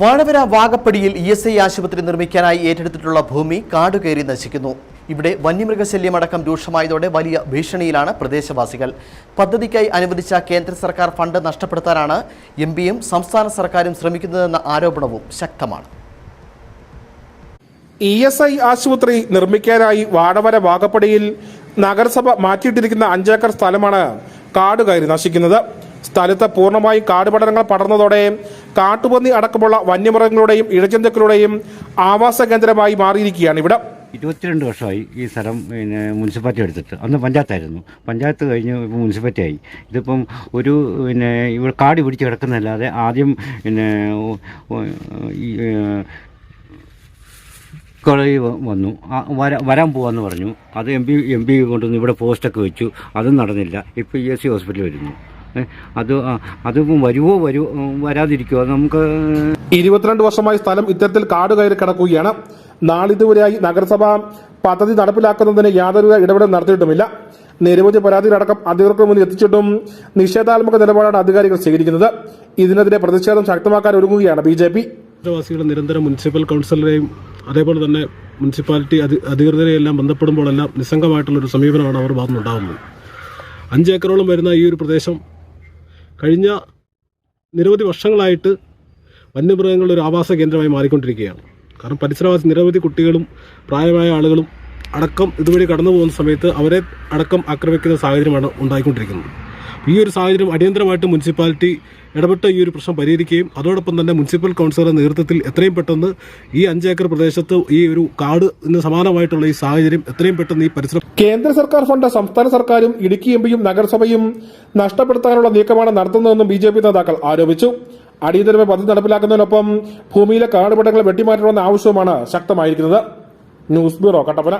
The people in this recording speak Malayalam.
വാഴവര വാഗപ്പടിയിൽ ഇ എസ് ഐ ആശുപത്രി നിർമ്മിക്കാനായി ഏറ്റെടുത്തിട്ടുള്ള ഭൂമി കാടുകയറി നശിക്കുന്നു. ഇവിടെ വന്യമൃഗശല്യമടക്കം രൂക്ഷമായതോടെ വലിയ ഭീഷണിയിലാണ് പ്രദേശവാസികൾ. പദ്ധതിക്കായി അനുവദിച്ച കേന്ദ്ര സർക്കാർ ഫണ്ട് നഷ്ടപ്പെടുത്താനാണ് എം പിയും സംസ്ഥാന സർക്കാരും ശ്രമിക്കുന്നതെന്ന ആരോപണവും ശക്തമാണ്. ഇ എസ് ഐ ആശുപത്രി നിർമ്മിക്കാനായി വാടവര വാഗപ്പടിയിൽ നഗരസഭ മാറ്റിയിട്ടിരിക്കുന്ന അഞ്ചേക്കർ സ്ഥലമാണ് കാട് കയറി നശിക്കുന്നത്. സ്ഥലത്ത് പൂർണമായും കാടുപടലങ്ങൾ പടർന്നതോടെ കാട്ടുപന്നി അടക്കമുള്ള വന്യമൃഗങ്ങളുടെയും ഇഴജന്തുക്കളുടെയും ആവാസ കേന്ദ്രമായി മാറിയിരിക്കുകയാണ് ഇവിടെ. ഇരുപത്തിരണ്ട് വർഷമായി ഈ സ്ഥലം പിന്നെ മുനിസിപ്പാലിറ്റി എടുത്തിട്ട്. അന്ന് പഞ്ചായത്തായിരുന്നു. പഞ്ചായത്ത് കഴിഞ്ഞ് ഇപ്പോൾ മുനിസിപ്പാലിറ്റി ആയി ഇതിപ്പം ഒരു പിന്നെ ഇവിടെ കാടി പിടിച്ച് കിടക്കുന്നതല്ലാതെ ആദ്യം പിന്നെ ഈ കോളേജ് വന്നു. വരാൻ പോവാന്ന് പറഞ്ഞു. അത് എം പി എം പി കൊണ്ടുവന്ന് ഇവിടെ പോസ്റ്റൊക്കെ വെച്ചു. അതും നടന്നില്ല. ഇപ്പോൾ ഇ എസ് സി ഹോസ്പിറ്റൽ വരുന്നു. അത് ആ, വരുവോ വരു വരാതിരിക്കുമോ അത് നമുക്ക് ഇരുപത്തിരണ്ട് വർഷമായി സ്ഥലം ഇത്തരത്തിൽ കാട് കയറി കിടക്കുകയാണ്. നാളിതുവരെയായി നഗരസഭ പദ്ധതി നടപ്പിലാക്കുന്നതിന് യാതൊരു ഇടപെടൽ നടത്തിയിട്ടുമില്ല. നിരവധി പരാതികളടക്കം അധികൃതർക്ക് മുന്നിൽ എത്തിച്ചിട്ടും നിഷേധാത്മക നിലപാടാണ് അധികാരികൾ സ്വീകരിക്കുന്നത്. ഇതിനെതിരെ പ്രതിഷേധം ശക്തമാക്കാൻ ഒരുങ്ങുകയാണ് ബി ജെ പി. നഗരവാസികളെ നിരന്തരം മുനിസിപ്പൽ കൗൺസിലറെയും അതേപോലെ തന്നെ മുനിസിപ്പാലിറ്റി അധി അധികൃതരെയെല്ലാം ബന്ധപ്പെടുമ്പോഴെല്ലാം നിസ്സംഗമായിട്ടുള്ളൊരു സമീപനമാണ് അവർ ഭാഗത്തുനിന്നുണ്ടാകുന്നത് അഞ്ചേക്കറോളം വരുന്ന ഈ ഒരു പ്രദേശം കഴിഞ്ഞ നിരവധി വർഷങ്ങളായിട്ട് വന്യമൃഗങ്ങളുടെ ഒരു ആവാസ കേന്ദ്രമായി മാറിക്കൊണ്ടിരിക്കുകയാണ്. കാരണം പരിസരവാസി നിരവധി കുട്ടികളും പ്രായമായ ആളുകളും അടക്കം ഇതുവഴി കടന്നു പോകുന്ന സമയത്ത് അവരെ അടക്കം ആക്രമിക്കുന്ന സാഹചര്യമാണ് ഉണ്ടായിക്കൊണ്ടിരിക്കുന്നത്. ഈ ഒരു സാഹചര്യം അടിയന്തരമായിട്ട് മുനിസിപ്പാലിറ്റി ഇടപെട്ട് ഈ ഒരു പ്രശ്നം പരിഹരിക്കുകയും അതോടൊപ്പം തന്നെ മുനിസിപ്പൽ കൗൺസിലറുടെ നേതൃത്വത്തിൽ എത്രയും പെട്ടെന്ന് ഈ അഞ്ചേക്കർ പ്രദേശത്ത് ഈ ഒരു കാട് ഇന്ന് സമാനമായിട്ടുള്ള ഈ സാഹചര്യം എത്രയും പെട്ടെന്ന് ഈ പരിസരം കേന്ദ്ര സർക്കാർ ഫണ്ട് സംസ്ഥാന സർക്കാരും ഇടുക്കി എംപിയും നഗരസഭയും നഷ്ടപ്പെടുത്താനുള്ള നീക്കമാണ് നടത്തുന്നതെന്നും ബി ജെ പി നേതാക്കൾ ആരോപിച്ചു. അടിയന്തരമായി പദ്ധതി നടപ്പിലാക്കുന്നതിനൊപ്പം ഭൂമിയിലെ കാടുപടങ്ങൾ വെട്ടിമാറ്റണമെന്ന ആവശ്യവുമാണ് ശക്തമായിരിക്കുന്നത്. News bureau Kattappana.